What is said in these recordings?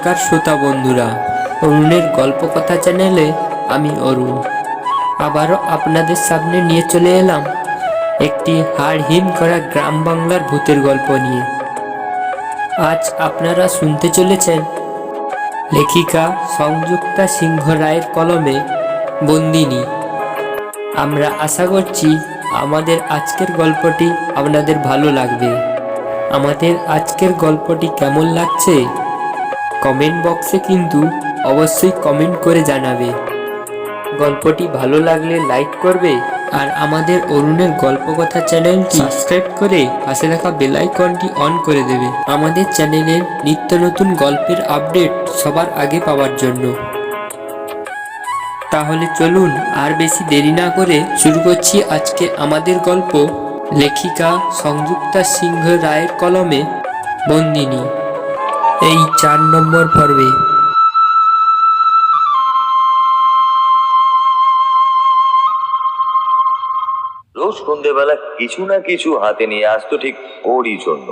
নমস্কার শ্রোতা বন্ধুরা। অরুণের গল্প কথা চ্যানেলে আমি অরুণ। আবারও আপনাদের সামনে নিয়ে চলে এলাম একটি হাড় হিম করা গ্রাম বাংলার ভূতের গল্প নিয়ে। আজ আপনারা শুনতে চলেছেন লেখিকা সংযুক্তা সিংহ রায়ের কলমে বন্দিনী। আমরা আশা করছি আমাদের আজকের গল্পটি আপনাদের ভালো লাগবে। আমাদের আজকের গল্পটি কেমন লাগছে কমেন্ট বক্সে কিন্তু অবশ্যই কমেন্ট করে জানাবে। গল্পটি ভালো লাগলে লাইক করবে আর আমাদের অরুণের গল্পকথা চ্যানেলটি সাবস্ক্রাইব করে পাশে থাকা বেল আইকনটি অন করে দেবে। আমাদের চ্যানেলের নিত্য নতুন গল্পের আপডেট সবার আগে পাওয়ার জন্য। তাহলে চলুন আর বেশি দেরি না করে শুরু করছি আজকে আমাদের গল্প লেখিকা সংযুক্তা সিংহ রায়ের কলমে বন্দিনী। এই চার নম্বর পর্বে। রোজ সন্ধেবেলা কিছু না কিছু হাতে নিয়ে আসতো ঠিক ওরই জন্য।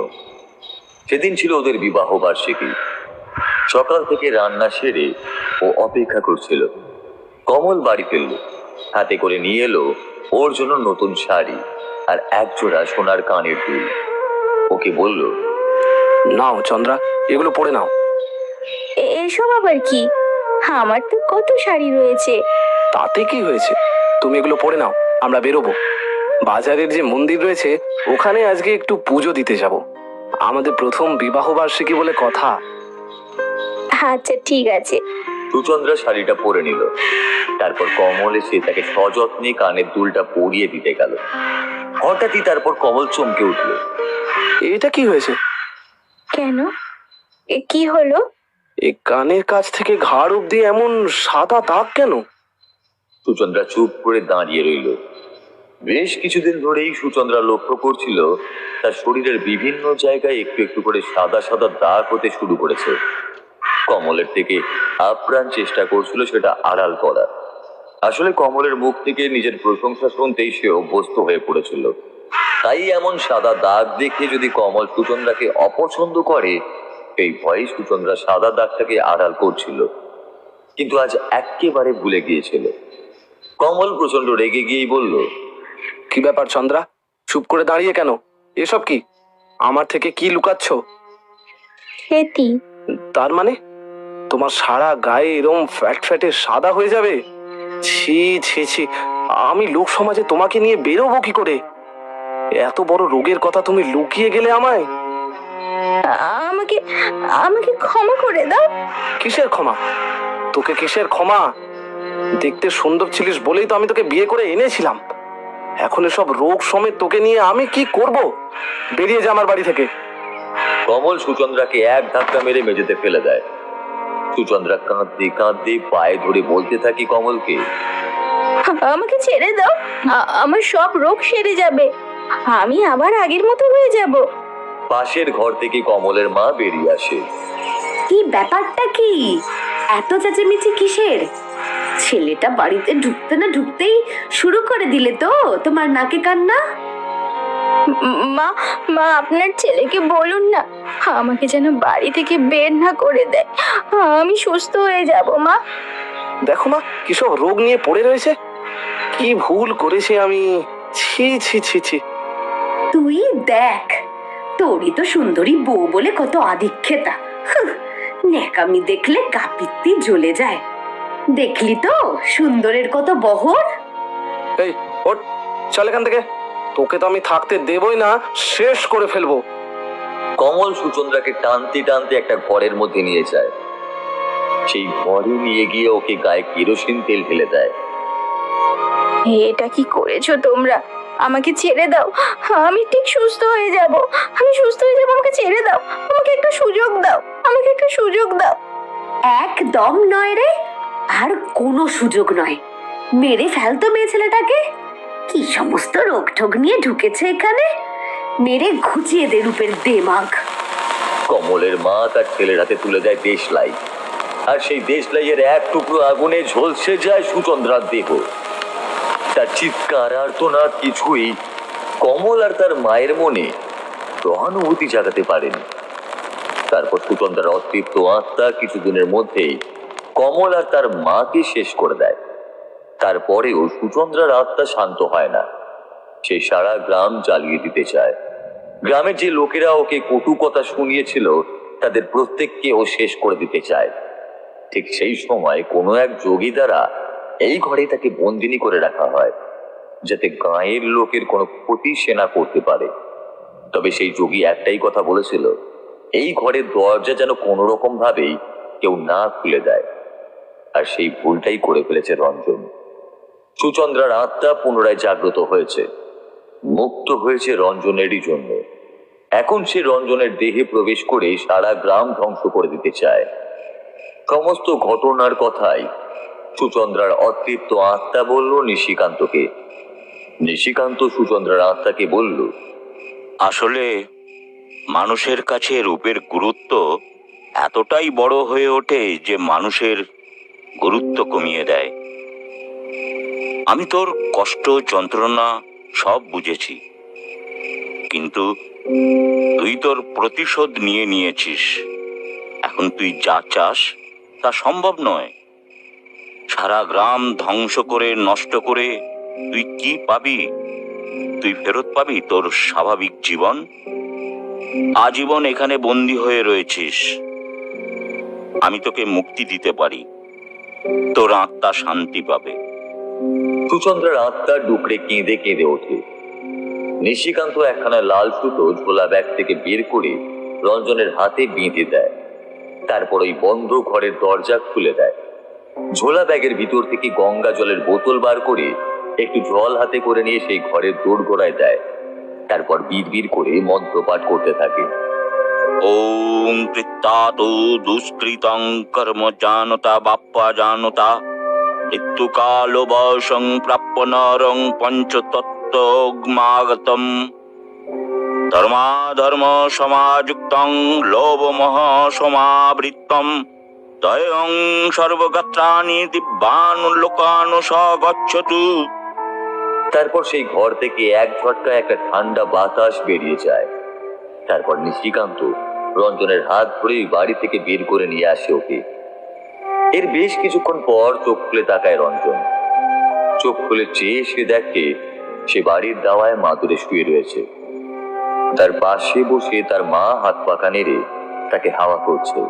সেদিন ছিল ওদের বিবাহ বার্ষিকী। সকাল থেকে রান্না সেরে ও অপেক্ষা করছিল। কমল বাড়ি ফেলল হাতে করে নিয়ে এলো ওর জন্য নতুন শাড়ি আর একজোড়া সোনার কানের দুল। ওকে বলল নাও চন্দ্রা এগুলো পরে নাও। এ- এসব আবার কি? আমার তো কত শাড়ি রয়েছে। তাতে কি হয়েছে? তুমি এগুলো পরে নাও আমরা বেরোবো। বাজারের যে মন্দির রয়েছে ওখানে আজকে একটু পুজো দিতে যাব। আমাদের প্রথম বিবাহ বার্ষিকী বলে কথা। আচ্ছা ঠিক আছে। সুচন্দ্রা শাড়িটা পরে নিল। তারপর কমল এসে তাকে সযত্নে কানের দুলটা পরিয়ে দিতে গেল। হঠাৎই তারপর কমল চমকে উঠল। এটা কি হয়েছে? কেন? কি হলো? এই কানের কাছ থেকে ঘাড় অব্দি এমন সাদা দাগ কেন? সুচন্দ্রা চুপ করে দাঁড়িয়ে রইল। বেশ কিছুদিন ধরেই সুচন্দ্রা লক্ষ্য করছিল তার শরীরের বিভিন্ন জায়গায় একটু একটু করে সাদা সাদা দাগ হতে শুরু করেছে। কমলের থেকে আপ্রাণ চেষ্টা করছিল সেটা আড়াল করার। আসলে কমলের মুখ থেকে নিজের প্রশংসা শুনতেই সে অভ্যস্ত হয়ে পড়েছিল। তাই এমন সাদা দাগ দেখে যদি কমল সুচন্দ্রাকে অপছন্দ করে এই ভয়ে সুচন্দ্রা সাদা দাগটাকে আড়াল করছিল। কিন্তু আজ একেবারে ভুলে গিয়েছিল। কমল প্রচণ্ড রেগে গিয়েই বলল কি ব্যাপার চন্দ্রা? চুপ করে দাঁড়িয়ে কেন? এসব কি? আমার থেকে কি লুকাচ্ছ? তার মানে? তোমার সারা গায়ে এরম ফ্যাট ফ্যাটে সাদা হয়ে যাবে? ছি ছি ছি আমি লোক সমাজে তোমাকে নিয়ে বেরোবো কি করে? এত বড় রোগের কথা তুমি লুকিয়ে গেলে আমায়? আমাকে আমাকে ক্ষমা করে দাও। কিসের ক্ষমা? তোকে কিসের ক্ষমা? দেখতে সুন্দর ছিলিস বলেই তো আমি তোকে বিয়ে করে এনেছিলাম। এখন এসব রোগ সমেত তোকে নিয়ে আমি কি করব? বেরিয়ে যা আমার বাড়ি থেকে। কমল সুচন্দ্রাকে এক ধাক্কা মেরে মেঝেতে ফেলে দেয়। সুচন্দ্রা কাঁদতে কাঁদতে পায়ে ধরে বলতে থাকি কমলকে আমাকে ছেড়ে দাও। আমার সব রোগ সেরে যাবে। আমি আবার আগের মতো হয়ে যাব। পাশের ঘর থেকে কমলের মা বেরিয়ে আসে। কি ব্যাপারটা কি? এত চেঁচেমেচি কিসের? ছেলেটা বাড়িতে ঢুকতে না ঢুকতেই শুরু করে দিলে তো তোমার নাকে কান্না। মা মা আপনার ছেলেকে বলুন না। আমাকে যেন বাড়ি থেকে বের না করে দেয়। আমি সুস্থ হয়ে যাব মা। দেখো মা কিসব রোগ নিয়ে পড়ে রয়েছে? কি ভুল করেছি আমি? ছি ছি ছি ছি। তুই দেখ তোরই তো সুন্দরী বউ বলে কত আধিক্ষেতা ন্যাকামি দেখলে গাপিত্তি জ্বলে যায়। দেখলি তো সুন্দরের কত বহর? এই ওঠ চল এখান থেকে। তোকে তো আমি থাকতে দেবই না শেষ করে ফেলব। কমল সুচন্দ্রাকে টানতে টানতে একটা ঘরের মধ্যে নিয়ে যায়। সেই ঘরে নিয়ে গিয়ে ওকে গায়ে কেরোসিন তেল ঢেলে দেয়। এটা কি করেছ তোমরা? আমাকে ছেড়ে দাও। আমি ঠিক সুস্থ হয়ে যাব। আমি সুস্থ হয়ে যাব আমাকে ছেড়ে দাও। আমাকে একটা সুযোগ দাও। আমাকে একটা সুযোগ দাও। একদম নয় রে। আর কোনো সুযোগ নয়। মেরে ফেলতো মেয়ে ছেলেটাকে। কি সমস্ত রোগ ঠোক নিয়ে ঢুকেছে এখানে? মেরে ঘুচিয়ে দে রূপের দেমাগ। কমলের মা তার ছেলের হাতে তুলে দেয় দেশলাই। আর সেই দেশলাইয়ের এক টুকরো আগুনে ঝলসে যায় সুচন্দ্রার দেহ। তার চিৎকার আর তো না কিছুই। কমল আর তার মায়ের মনে সহানুভূতি জাগাতে পারেনি। তারপর সুচন্দ্রার অতৃপ্ত আত্মা কিছুদিনের মধ্যেই কমল আর তার মাকে শেষ করে দেয়। তারপরেও সুচন্দ্রার আত্মা শান্ত হয় না। সে সারা গ্রাম জ্বালিয়ে দিতে চায়। গ্রামের যে লোকেরা ওকে কটু কথা শুনিয়েছিল, তাদের প্রত্যেককে ও শেষ করে দিতে চায়। ঠিক সেই সময় কোনো এক যোগী দ্বারা এই ঘরে তাকে বন্দিনী করে রাখা হয়, যাতে গাঁয়ের লোকের কোনো ক্ষতি সে না করতে পারে। তবে সেই যোগী একটাই কথা বলেছিল, এই ঘরের দরজা যেন কোনো রকম ভাবেই কেউ না খুলে দেয়। আর সেই ভুলটাই করে ফেলেছে রঞ্জন। সুচন্দ্রার আত্মা পুনরায় জাগ্রত হয়েছে, মুক্ত হয়েছে রঞ্জনেরই জন্য। এখন সে রঞ্জনের দেহে প্রবেশ করে সারা গ্রাম ধ্বংস করে দিতে চায়। সমস্ত ঘটনার কথাই সুচন্দ্রার অতৃপ্ত আত্মা বলল, নিশিকান্তকে। নিশিকান্ত সুচন্দ্রার আত্মাকে বলল, আসলে মানুষের কাছে রূপের গুরুত্ব এতটাই বড় হয়ে ওঠে যে মানুষের গুরুত্ব কমিয়ে দেয়। আমি তোর কষ্ট, যন্ত্রণা সব বুঝেছি, কিন্তু তুই তোর প্রতিশোধ নিয়ে নিয়েছিস। এখন তুই যা চাস তা সম্ভব নয়। সারা গ্রাম ধ্বংস করে, নষ্ট করে, তুই কি পাবি? তুই ফেরত পাবি তোর স্বাভাবিক জীবন? আজীবন এখানে বন্দি হয়ে রয়েছিস। আমি তোকে মুক্তি দিতে পারি। তোর আত্মা শান্তি পাবে। সুচন্দ্রের আত্মা ডুকরে কেঁদে কেঁদে ওঠে। নিশিকান্ত একখানা লাল সুতো ঝোলা ব্যাগ থেকে বের করে রঞ্জনের হাতে বেঁধে দেয়। তারপর ওই বন্ধ ঘরের দরজা খুলে দেয়। ঝোলা ব্যাগের ভিতর থেকে গঙ্গা জলের বোতল বার করে একটু জল হাতে করে নিয়ে সেই ঘরের দৌড় গোড়ায় দেয়। তারপর বিড় করে মন্ত্রপাঠ করতে থাকে। ওম কৃত্তাতু দুষ্কৃতং কর্ম জানতা বাপ্পা জানতা। বয়সং প্রাপ্য নরং ধর্মাধর্ম সমাযুক্তং, লোভমোহ সমাবৃত্তম। দয়ং সর্বগাত্রাণি দিব্যানু লোকানু সগচ্ছতু তারপর সেই ঘর থেকে এক ঝটকা একটা ঠান্ডা বাতাস বেরিয়ে যায়। তারপর নিশিকান্ত রঞ্জনের হাত ধরে বাড়ি থেকে বের করে নিয়ে আসে ওকে। এর বেশ কিছুক্ষণ পর চোখ খুলে তাকায় রঞ্জন। চোখ খুলে চেয়ে সে দেখে সে বাড়ির দাওয়ায় মাদুরে শুয়ে রয়েছে। তার পাশে বসে তার মা হাত পাকা নেড়ে তাকে হাওয়া করছে।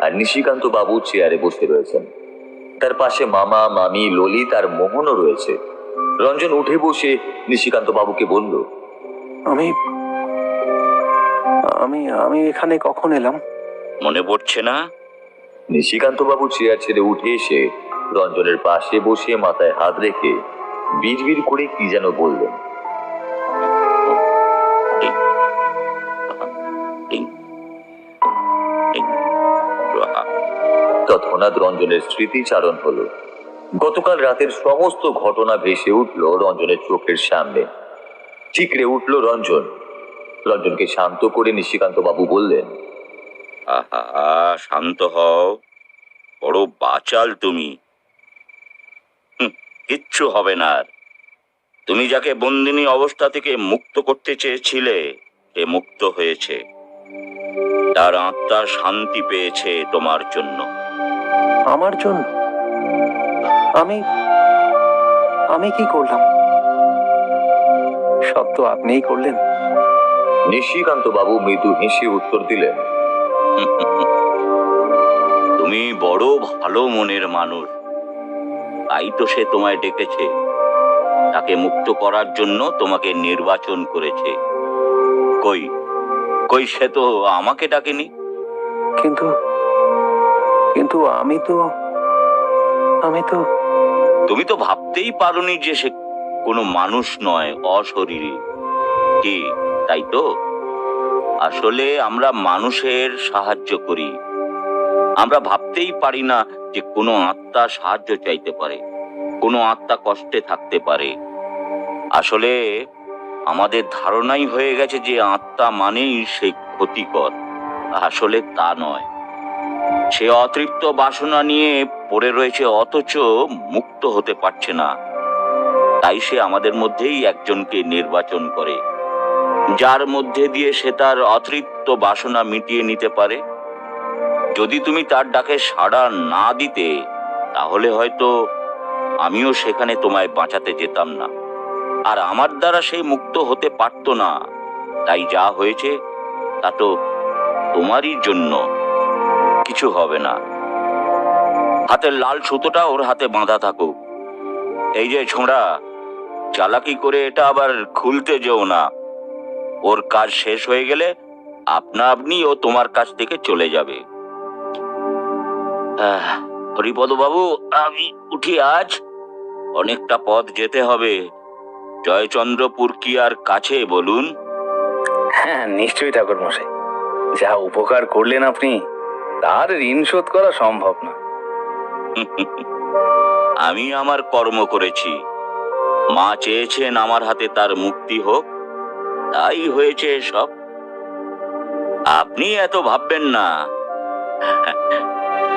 আর নিশিকান্ত বাবু চেয়ারে বসে রয়েছেন। তার পাশে মামা মামি ললিত আর মোহনও রয়েছে। রঞ্জন উঠে বসে নিশিকান্ত বাবুকে বলল আমি আমি আমি এখানে কখন এলাম? মনে পড়ছে না? নিশিকান্ত বাবু চেয়ার ছেড়ে উঠে এসে রঞ্জনের পাশে বসে মাথায় হাত রেখে বিড়বিড় করে কি যেন বললেন। তৎক্ষণাৎ রঞ্জনের স্মৃতিচারণ হলো। গতকাল রাতের সমস্ত ঘটনা ভেসে উঠল রঞ্জনের চোখের সামনে। ঠিকরে উঠল রঞ্জন। রঞ্জনকে শান্ত করে নিশিকান্ত বাবু বললেন, আহা, শান্ত হও। বড় বাচাল তুমি। কিচ্ছু হবে না তুমি যাকে বন্দিনী অবস্থা থেকে মুক্ত করতে চেয়েছিলে, সে মুক্ত হয়েছে। তার আত্মা শান্তি পেয়েছে তোমার জন্য। আমার জন্য। আমি আমি কি করলাম? সব তো আপনিই করলেন। নিশিকান্ত বাবু মৃদু হেসে উত্তর দিলেন তুমি বড় ভালো মনের মানুষ। তাই তো সে তোমায় ডেকেছে। তাকে মুক্ত করার জন্য তোমাকে নির্বাচন করেছে। কই কই সে তো আমাকে ডাকেনি? কিন্তু কিন্তু আমি তো আমি তো তুমি তো ভাবতেই পারোনি যে সে কোনো মানুষ নয়, অশরীরী। কি, তাই তো? আসলে আমরা মানুষের সাহায্য করি। আমরা ভাবতেই পারি না যে কোনো আত্মা সাহায্য চাইতে পারে, কোনো আত্মা কষ্টে থাকতে পারে। আসলে আমাদের ধারণাই হয়ে গেছে যে আত্মা মানেই সে ক্ষতিকর। আসলে তা নয়। সে অতৃপ্ত বাসনা নিয়ে পড়ে রয়েছে, অথচ মুক্ত হতে পারছে না। তাই সে আমাদের মধ্যেই একজনকে নির্বাচন করে। যার মধ্যে দিয়ে সে তার অতৃপ্ত বাসনা মিটিয়ে নিতে পারে। যদি তুমি তার ডাকে সাড়া না দিতে, তাহলে হয়তো আমিও সেখানে তোমায় বাঁচাতে যেতাম না। আর আমার দ্বারা সেই মুক্ত হতে পারতো না। তাই যা হয়েছে, তা তো তোমারই জন্য। কিছু হবে না। হাতের লাল সুতোটা ওর হাতে বাঁধা থাকুক। এই যে ছোঁড়া চালাকি করে এটা আবার খুলতে যেও না। ওর কাজ শেষ হয়ে গেলে আপনা আপনি ও তোমার কাছ থেকে চলে যাবে। আহ, হরিপদ বাবু আমি উঠি আজ। অনেকটা পথ যেতে হবে। জয়চন্দ্রপুর কি আর কাছে বলুন? হ্যাঁ নিশ্চয়ই ঠাকুর মশাই যা উপকার করলেন আপনি তার ঋণ শোধ করা সম্ভব না। আমি আমার কর্ম করেছি। মা চেয়েছেন আমার হাতে তার মুক্তি হোক। তাই হয়েছে সব আপনি এত ভাববেন না।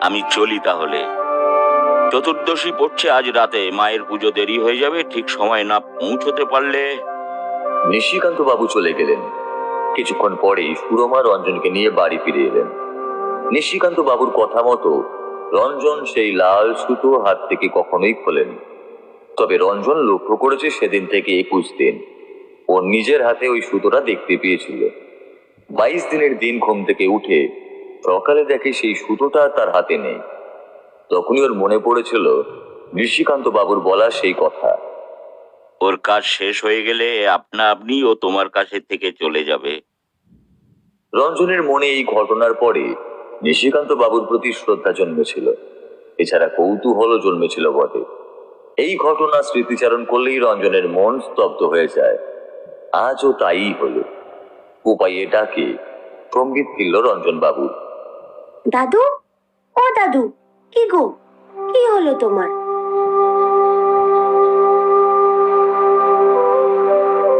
আমি চলি তাহলে। চতুর্দশী পড়ছে আজ রাতে। মায়ের পুজো দেরি হয়ে যাবে। ঠিক সময় না পৌঁছতে পারলে নিশিকান্ত বাবু চলে গেলেন। কিছুক্ষণ পরেই সুরমা রঞ্জনকে নিয়ে বাড়ি ফিরে এলেন। নিশিকান্ত বাবুর কথা মতো রঞ্জন সেই লাল সুতো হাত থেকে কখনোই খোলেন। তবে রঞ্জন লক্ষ্য করেছে সেদিন থেকে একুশ দিন। ও নিজের হাতে ওই সুতোটা দেখতে পেয়েছিল। বাইশ দিনের দিন ঘুম থেকে উঠে সকালে দেখে সেই সুতোটা তার হাতে নেই। তখনই ওর মনে পড়েছিল নিশিকান্ত বাবুর বলা সেই কথা। ওর কাজ শেষ হয়ে গেলে আপনা আপনি ও তোমার কাছে থেকে চলে যাবে। রঞ্জনের মনে এই ঘটনার পরে নিশিকান্ত বাবুর প্রতি শ্রদ্ধা জন্মেছিল। এছাড়া কৌতূহলও জন্মেছিল বটে। এই ঘটনা স্মৃতিচারণ করলেই রঞ্জনের মন স্তব্ধ হয়ে যায়। আজও তাই হলো। উপায় এটাকে সংগীত ফিরল রঞ্জন বাবুর দাদু? ও দাদু কি গো? কি হলো তোমার?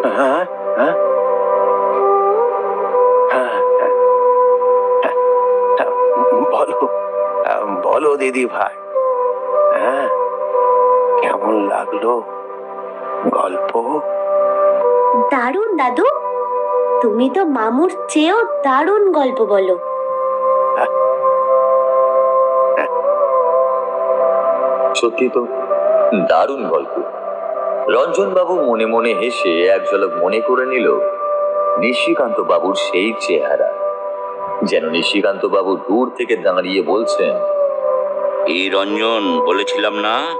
হ্যাঁ হ্যাঁ দিদি ভাই। হ্যাঁ কেমন লাগল? গল্প? দারুণ দাদু। তুমি তো মামুর চেয়েও দারুণ গল্প বলো। সত্যি তো দারুণ গল্প। রঞ্জন বাবু মনে মনে হেসে এক ঝলক মনে করে নিল নিশিকান্ত বাবুর সেই চেহারা। যেন নিশিকান্ত বাবু দূর থেকে দাঁড়িয়ে বলছেন এই রঞ্জন বলেছিলাম না,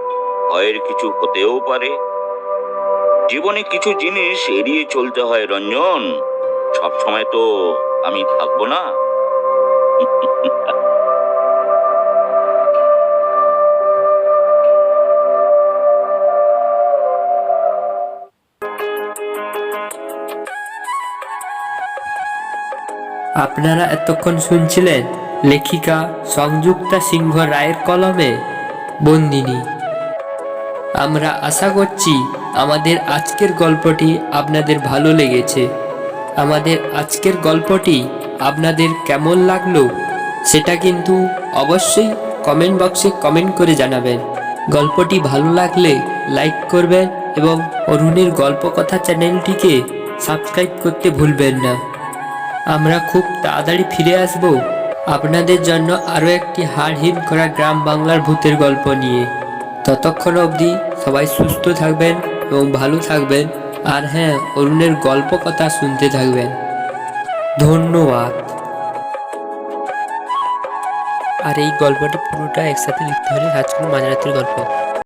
ভয়ের কিছু হতেও পারে। জীবনে কিছু জিনিস এড়িয়ে চলতে হয় রঞ্জন। সব সময় তো আমি থাকব না। আপনারা এতক্ষণ শুনছিলেন লেখিকা সংযুক্তা সিংহ রায়ের কলমে, বন্দিনী। আমরা আশা করছি আমাদের আজকের গল্পটি আপনাদের ভালো লেগেছে। আমাদের আজকের গল্পটি আপনাদের কেমন লাগল সেটা কিন্তু অবশ্যই কমেন্ট বক্সে কমেন্ট করে জানাবেন। গল্পটি ভালো লাগলে লাইক করবেন এবং অরুণের গল্প কথা চ্যানেলটিকে সাবস্ক্রাইব করতে ভুলবেন না। আমরা খুব তাড়াতাড়ি ফিরে আসব আপনাদের জন্য আরও একটি হাড় হিম করা গ্রাম বাংলার ভূতের গল্প নিয়ে। ততক্ষণ অবধি সবাই সুস্থ থাকবেন এবং ভালো থাকবেন। আর হ্যাঁ অরুণের গল্প কথা শুনতে থাকবেন। ধন্যবাদ। আর এই গল্পটা পুরোটা একসাথে লিখতে হলে আজকের মাঝরাতের গল্প।